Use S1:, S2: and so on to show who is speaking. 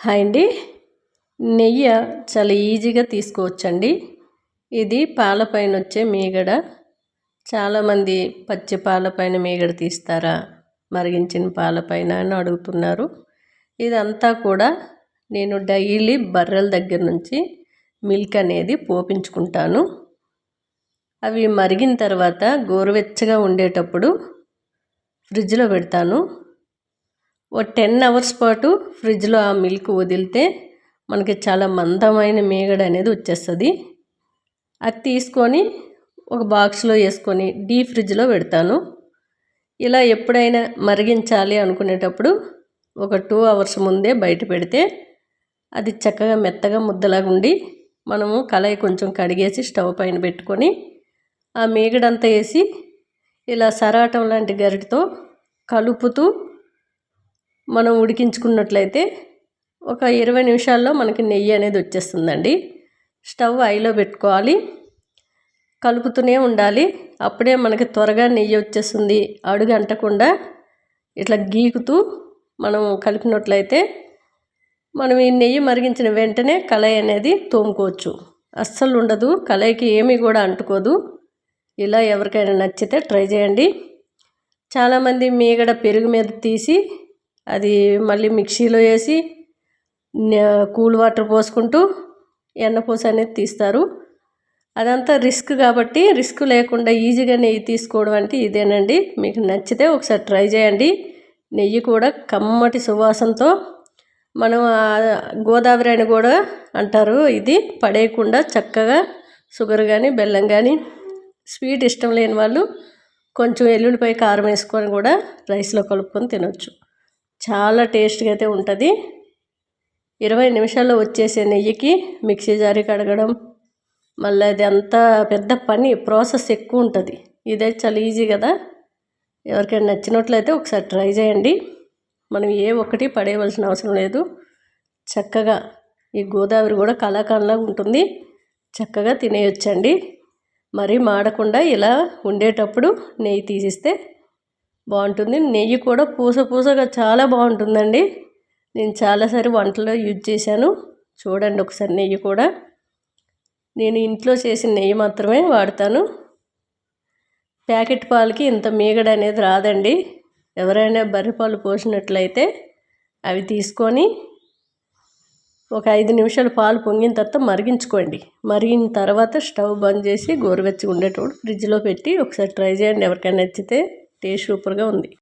S1: Hi అండి. నెయ్యి చాలా ఈజీగా తీసుకోవచ్చండి. ఇది పాలపైన వచ్చే మీగడ. చాలామంది పచ్చి పాలపైన మీగడ తీస్తారా? మరిగించిన పాలపైన అని అడుగుతున్నారు. ఇదంతా కూడా నేను డైలీ బర్రెల దగ్గర నుంచి మిల్క్ అనేది పోపించుకుంటాను. అవి మరిగిన తర్వాత గోరువెచ్చగా ఉండేటప్పుడు ఫ్రిడ్జ్లో పెడతాను. ఓ టెన్ అవర్స్ పాటు ఫ్రిడ్జ్లో ఆ మిల్క్ వదిలితే మనకి చాలా మందమైన మీగడ అనేది వచ్చేస్తుంది. అది తీసుకొని ఒక బాక్స్లో వేసుకొని డీ ఫ్రిడ్జ్లో పెడతాను. ఇలా ఎప్పుడైనా మరిగించాలి అనుకునేటప్పుడు ఒక టూ అవర్స్ ముందే బయట పెడితే అది చక్కగా మెత్తగా ముద్దలాగా ఉండి మనము కళాయి కొంచెం కడిగేసి స్టవ్ పైన పెట్టుకొని ఆ మీగడంతా వేసి ఇలా సరాటం లాంటి గరిటతో కలుపుతూ మనం ఉడికించుకున్నట్లయితే ఒక ఇరవై నిమిషాల్లో మనకి నెయ్యి అనేది వచ్చేస్తుందండి. స్టవ్ ఐలో పెట్టుకోవాలి. కలుపుతూనే ఉండాలి. అప్పుడే మనకి త్వరగా నెయ్యి వచ్చేస్తుంది. అడుగు అంటకుండా ఇట్లా గీకుతూ మనం కలిపినట్లయితే మనం ఈ నెయ్యి మరిగించిన వెంటనే కళాయి అనేది తోముకోవచ్చు. అస్సలు ఉండదు. కళాయికి ఏమీ కూడా అంటుకోదు. ఇలా ఎవరికైనా నచ్చితే ట్రై చేయండి. చాలామంది మీగడ పెరుగు మీద తీసి అది మళ్ళీ మిక్సీలో వేసి కూల్ వాటర్ పోసుకుంటూ ఎన్నపూస అనేది తీస్తారు. అదంతా రిస్క్ కాబట్టి రిస్క్ లేకుండా ఈజీగా నెయ్యి తీసుకోవడం అంటే ఇదేనండి. మీకు నచ్చితే ఒకసారి ట్రై చేయండి. నెయ్యి కూడా కమ్మటి సువాసనతో మనం గోదావరి అని కూడా అంటారు. ఇది పడేయకుండా చక్కగా షుగర్ కానీ బెల్లం కానీ స్వీట్ ఇష్టం లేని వాళ్ళు కొంచెం ఎల్లుల్లిపై కారం వేసుకొని కూడా రైస్లో కలుపుకొని తినొచ్చు. చాలా టేస్ట్గా అయితే ఉంటుంది. ఇరవై నిమిషాల్లో వచ్చేసే నెయ్యికి మిక్సీ జారి కడగడం మళ్ళీ అది అంత పెద్ద పని ప్రాసెస్ ఎక్కువ ఉంటుంది. ఇదే చాలా ఈజీ కదా. ఎవరికైనా నచ్చినట్లయితే ఒకసారి ట్రై చేయండి. మనం ఏ ఒక్కటి పడేయవలసిన అవసరం లేదు. చక్కగా ఈ గోదావరి కూడా కళాకారులాగా ఉంటుంది. చక్కగా తినేయొచ్చండి. మరీ మాడకుండా ఇలా ఉండేటప్పుడు నెయ్యి తీసిస్తే బాగుంటుంది. నెయ్యి కూడా పూస పూసగా చాలా బాగుంటుందండి. నేను చాలాసారి వంటలో యూజ్ చేశాను. చూడండి ఒకసారి నెయ్యి కూడా. నేను ఇంట్లో చేసిన నెయ్యి మాత్రమే వాడతాను. ప్యాకెట్ పాలకి ఇంత మీగడ అనేది రాదండి. ఎవరైనా బర్రె పాలు పోసినట్లయితే అవి తీసుకొని ఒక ఐదు నిమిషాలు పాలు పొంగిన తర్వాత మరిగించుకోండి. మరిగిన తర్వాత స్టవ్ బంద్ చేసి గోరువెచ్చగా ఉండేటప్పుడు ఫ్రిడ్జ్లో పెట్టి ఒకసారి ట్రై చేయండి ఎవరికైనా నచ్చితే. టేస్ట్ సూపర్గా ఉంది.